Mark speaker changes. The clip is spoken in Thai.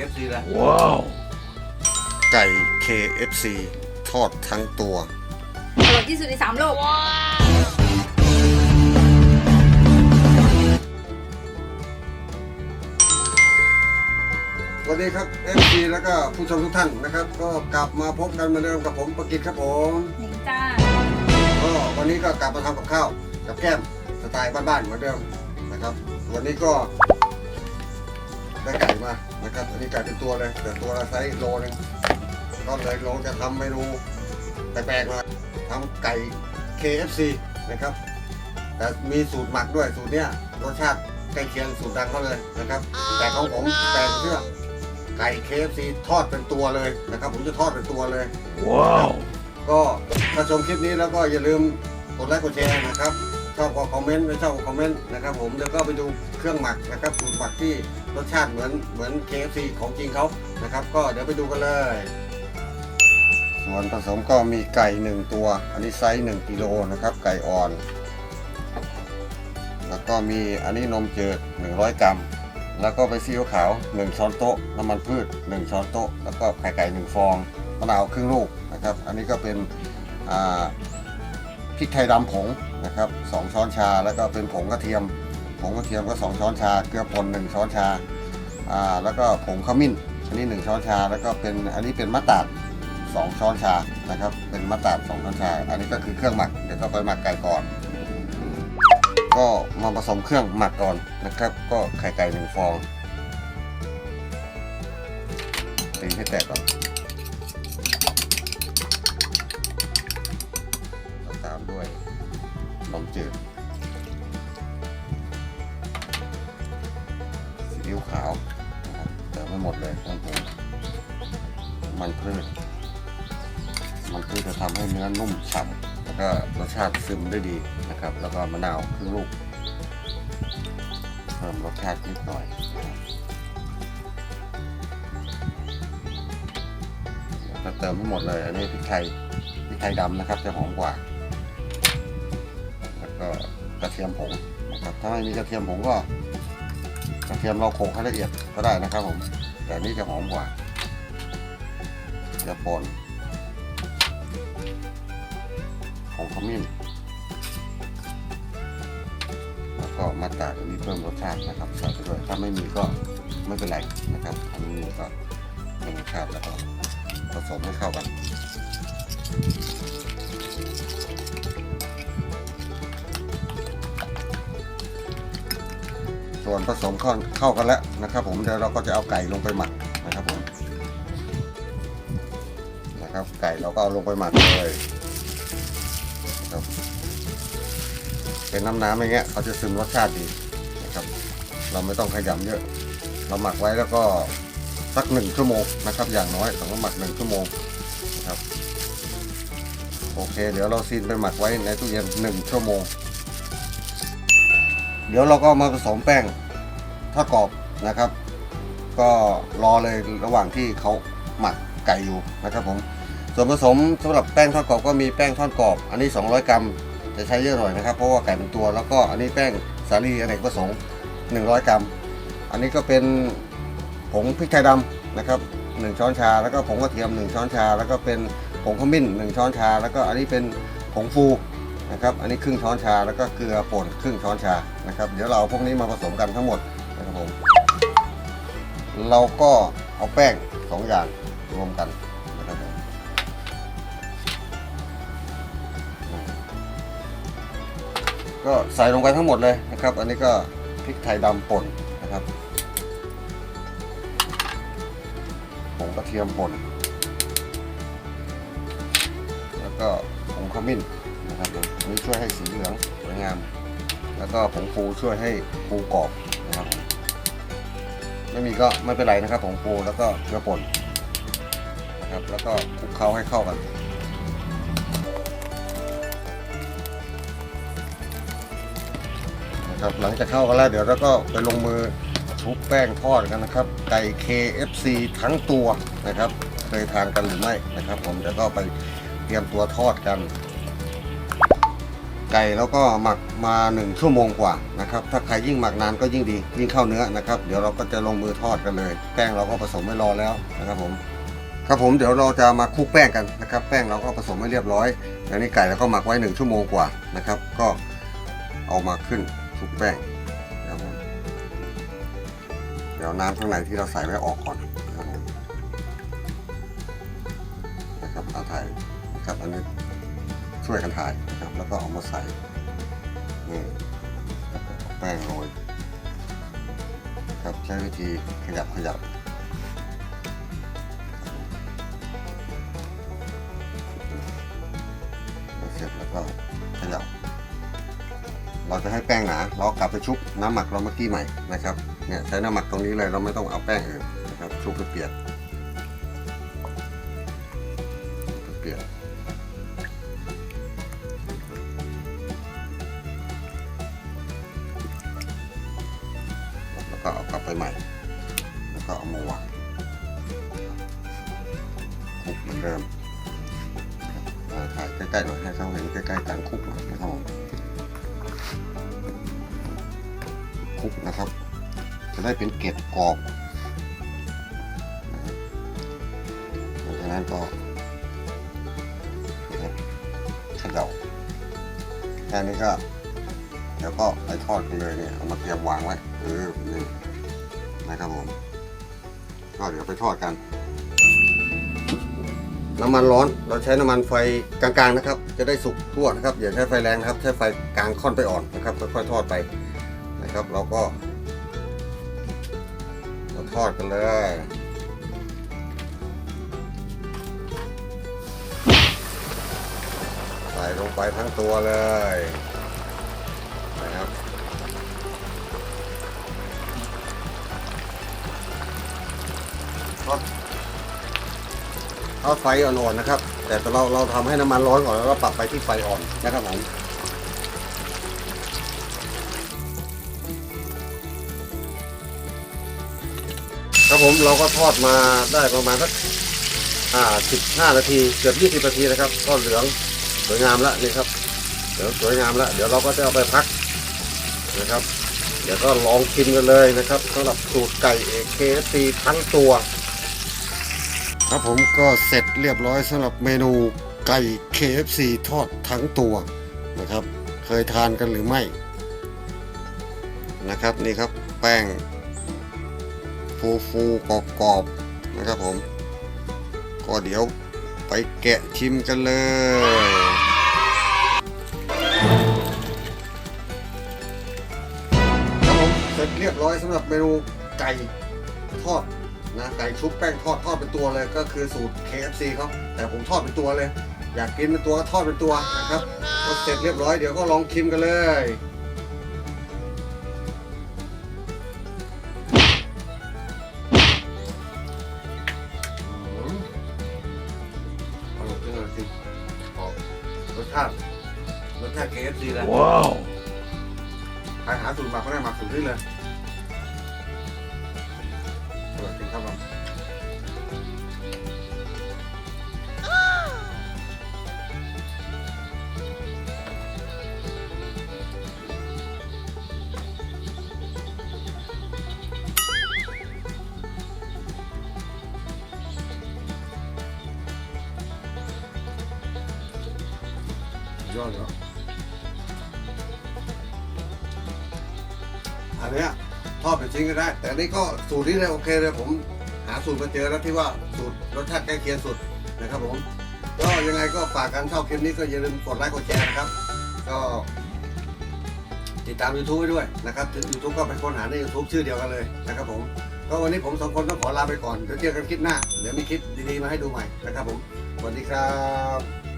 Speaker 1: KFC แหละ
Speaker 2: ว้าว
Speaker 1: ไก่ KFC ทอดทั้งตัว
Speaker 3: อร่อยที่สุดในสามโลก
Speaker 1: สวัสดีครับ FC แล้วก็ผู้ชมทุกท่านนะครับ ก็กลับมาพบกันเหมือนเดิมกับผมประกิตครับผม
Speaker 3: หนิงจ้า
Speaker 1: ก็วันนี้ก็กลับมาทำกับข้าวกับแก้มสไตล์บ้านๆเหมือนเดิมนะครับ วันนี้ก็ ได้ไก่มานะครับอันนี้ไก่เป็นตัวเลยแต่ตัวละไซส์โลนึงก็เลยลองจะทำเมนูแปลกๆหน่อยทำไก่ KFC นะครับ แต่มีสูตรหมักด้วยสูตรเนี้ยรสชาติใกล้เคียงสูตรดังเขาเลยนะครับ แต่ของผมแปลงเชื่อไก่ KFC ทอดเป็นตัวเลยนะครับ ผมจะทอดเป็นตัวเลย
Speaker 2: ว้าว
Speaker 1: ก็ถ้าชมคลิปนี้แล้วก็อย่าลืมกดไลค์กดแชร์นะครับช อบก็คอมเมนต์ไม่ชอบก็คอมเมนต์นะครับผมแล้วก็ไปดูเครื่องหมักนะครับสูตรหมักที่รสชาติเหมือนเหมือน KFC ของจริงเขานะครับ ก็เดี๋ยวไปดูกันเลย ส่วนผสมก็มีไก่หนึ่งตัว อันนี้ไซส์1กิโลนะครับ ไก่อ่อน แล้วก็มีอันนี้นมเจืด100 กรัม แล้วก็ไปซีอิ๊วขาว 1 ช้อนโต๊ะ น้ำมันพืช 1 ช้อนโต๊ะ แล้วก็ไข่ไก่1ฟองมะนาวครึ่งลูกนะครับ อันนี้ก็เป็นพริกไทยดำผง นะครับ2ช้อนชาแล้วก็เป็นผงกระเทียม ผงกระเทียมก็ 2 ช้อนชา เกลือป่น1ช้อนชาอ่าแล้วก็ผงขมิ้นอันนี้ 1 ช้อนชาแล้วก็เป็นอันนี้เป็นมะตาด2ช้อนชานะครับเป็นมะตาด2ช้อนชา อันนี้ก็คือเครื่องหมักเดี๋ยวก็ไปหมักไก่ก่อน ก็มาผสมเครื่องหมักก่อนนะครับ ก็ไข่ไก่หนึ่งฟองตีให้แตกก่อนตามด้วย นมจืดซีอิ๊วขาวนะครับเติมไม่หมดเลยเครื่องปรุงมันพืชมันพืชจะทำให้เนื้อนุ่มฉ่ำแล้วก็รสชาติซึมได้ดีนะครับ แล้วก็มะนาวครึ่งลูกเพิ่มรสชาตินิดหน่อยนะครับจะเติมให้หมดเลย อันนี้พริกไทยพริกไทยดำนะครับจะหอมกว่า ก็กระเทียมผงนะครับถ้าไม่มีกระเทียมผงก็กระเทียมเราโขลกให้ละเอียดก็ได้นะครับผมแต่นี้จะหอมกว่าจะป่นผงขมิ้นแล้วก็มาตาอันนี้เพิ่มรสชาตินะครับใส่ไปด้วยถ้าไม่มีก็ไม่เป็นไรนะครับอันนี้ก็เพิ่มรสชาติแล้วก็ผสมให้เข้ากัน ส่วนผสมเข้าเข้ากันแล้วนะครับ ผมเดี๋ยวเราก็จะเอาไก่ลงไปหมักนะครับผมนะครับไก่เราก็เอาลงไปหมักเลยครับเป็นน้ำน้ำอย่างเงี้ยเขาจะซึมรสชาติดีนะครับ เราไม่ต้องขยำเยอะ เราหมักไว้แล้วก็สักหนึ่งชั่วโมงนะครับ อย่างน้อยต้องหมักหนึ่งชั่วโมงนะครับโอเค เดี๋ยวเราซีนไปหมักไว้ในตู้เย็นหนึ่งชั่วโมง เดี๋ยวเราก็มาผสมแป้งทอดกรอบนะครับ ก็รอเลยระหว่างที่เขาหมักไก่อยู่นะครับผมส่วนผสมสำหรับแป้งทอดกรอบก็มีแป้งทอดกรอบ อันนี้ 200 กรัมจะใช้เยอะหน่อยนะครับ เพราะว่าไก่เป็นตัว แล้วก็อันนี้แป้งสาลีอเนกประสงค์ 100 กรัม อันนี้ก็เป็นผงพริกไทยดำนะครับ1ช้อนชา แล้วก็ผงกระเทียม 1 ช้อนชา แล้วก็เป็นผงขมิ้น 1 ช้อนชา แล้วก็อันนี้เป็นผงฟู นะครับ อันนี้ครึ่งช้อนชาแล้วก็เกลือป่นครึ่งช้อนชานะครับ เดี๋ยวเราเอาพวกนี้มาผสมกันทั้งหมดนะครับผม เราก็เอาแป้งสองอย่างรวมกันนะครับผมก็ใส่ลงไปทั้งหมดเลยนะครับ อันนี้ก็พริกไทยดำป่นนะครับผงกระเทียมป่น ก็ผงขมิ้นนะครับผมอันนี้ช่วยให้สีเหลืองสวยงาม แล้วก็ผงฟูช่วยให้ฟูกรอบนะครับผมไม่มีก็ไม่เป็นไรนะครับผงฟูแล้วก็เกลือป่นนะครับแล้วก็คลุกเคล้าให้เข้ากันนะครับหลังจากเข้ากันแล้วเดี๋ยวเราก็ไปลงมือชุบแป้งทอดกันนะครับ ไก่ KFC ทั้งตัวนะครับ เคยทานกันหรือไม่นะครับ ผมเดี๋ยวก็ไป ตรียมตัวทอดกัน ไก่แล้วก็หมักมาหนึ่งชั่วโมงกว่านะครับ ถ้าใครยิ่งหมักนานก็ยิ่งดี ยิ่งเข้าเนื้อนะครับ เดี๋ยวเราก็จะลงมือทอดกันเลย แป้งเราก็ผสมไว้รอแล้วนะครับผม ครับผมเดี๋ยวเราจะมาคลุกแป้งกันนะครับ แป้งเราก็ผสมไว้เรียบร้อยอันนี้ไก่เราก็หมักไว้หนึ่งชั่วโมงกว่านะครับ ก็เอามาขึ้นคลุกแป้งนะครับผมเดี๋ยวน้ำข้างในที่เราใส่ไว้ออกก่อน อันนี้ช่วยกันถ่ายนะครับ แล้วก็เอามาใส่นี่แป้งโรยครับใช้วิธีขยับขยับเสร็จแล้วก็ขยับ เราจะให้แป้งหนา เรากลับไปชุบน้ำหมักเราเมื่อกี้ใหม่นะครับเนี่ยใช้น้ำหมักตรงนี้เลยเราไม่ต้องเอาแป้งอื่นนะครับชุบเปียกเปียก ใหม่ แล้วก็เอามาวางคุกเหมือนเดิมถ่ายใกล้ๆหน่อยให้เขาเห็นใกล้ๆการคุกหน่อยนะครับผมคุกนะครับ จะได้เป็นเกล็ดกรอบหลังจากนั้นก็นะครับเขย่าแค่นี้ก็เดี๋ยวก็ไปทอดกันเลยเนี่ย เอามาเตรียมวางไว้เออนี่ นะครับผม ก็เดี๋ยวไปทอดกัน น้ำมันร้อนเราใช้น้ำมันไฟกลางๆนะครับ จะได้สุกทั่วนะครับ อย่าใช้ไฟแรงนะครับ ใช้ไฟกลางค่อนไปอ่อนนะครับ ค่อยๆทอดไปนะครับ เราก็เราทอดกันเลยใส่ลงไปทั้งตัวเลย เอาไฟอ่อนๆนะครับ แต่เราเราทำให้น้ำมันร้อนก่อนแล้วก็ปรับไปที่ไฟอ่อนนะครับผมครับผมเราก็ทอดมาได้ประมาณสักอ่าสิบห้านาทีเกือบยี่สิบนาทีนะครับก็เหลืองสวยงามแล้วนี่ครับเหลืองสวยงามแล้วเดี๋ยวเราก็จะเอาไปพักนะครับ เดี๋ยวก็ลองชิมกันเลยนะครับสำหรับสูตรไก่เอเคซีทั้งตัว ครับผมก็เสร็จเรียบร้อยสำหรับเมนูไก่ KFC ทอดทั้งตัวนะครับ เคยทานกันหรือไม่นะครับนี่ครับแป้งฟูฟูกรอบกรอบนะครับผม ก็เดี๋ยวไปแกะชิมกันเลย ครับผมเสร็จเรียบร้อยสำหรับเมนูไก่ทอด นะไก่ชุบแป้งทอดทอดเป็นตัวเลยก็คือสูตร KFC เขาแต่ผมทอดเป็นตัวเลย อยากกินเป็นตัวก็ทอดเป็นตัวนะครับก็เสร็จเรียบร้อยเดี๋ยวก็ลองชิมกันเลยอืมอร่อยจริงเลยจริงขอบรสชาติรสชาติ KFC เลย
Speaker 2: ว้าว
Speaker 1: ใครหาสูตรหมักก็ได้หมักสูตรนี้เลย ยอดเลยอันเนี้ยทอดเป็นชิ้นก็ได้ แต่อันนี้ก็สูตรนี้เลยโอเคเลยผมหาสูตรมาเจอแล้วที่ว่าสูตรรสชาติใกล้เคียงสุดนะครับผมก็ยังไงก็ฝากกันชอบคลิปนี้ก็อย่าลืมกดไลค์กดแชร์นะครับ ก็ ติดตาม YouTube ไว้ด้วยนะครับถึง YouTube ก็ไปค้นหาใน YouTube ชื่อเดียวกันเลยนะครับผมก็วันนี้ผมสองคนต้องขอลาไปก่อนเดี๋ยวเจอกันคลิปหน้าเดี๋ยวมีคลิปดีๆมาให้ดูใหม่นะครับผมสวัสดีครับ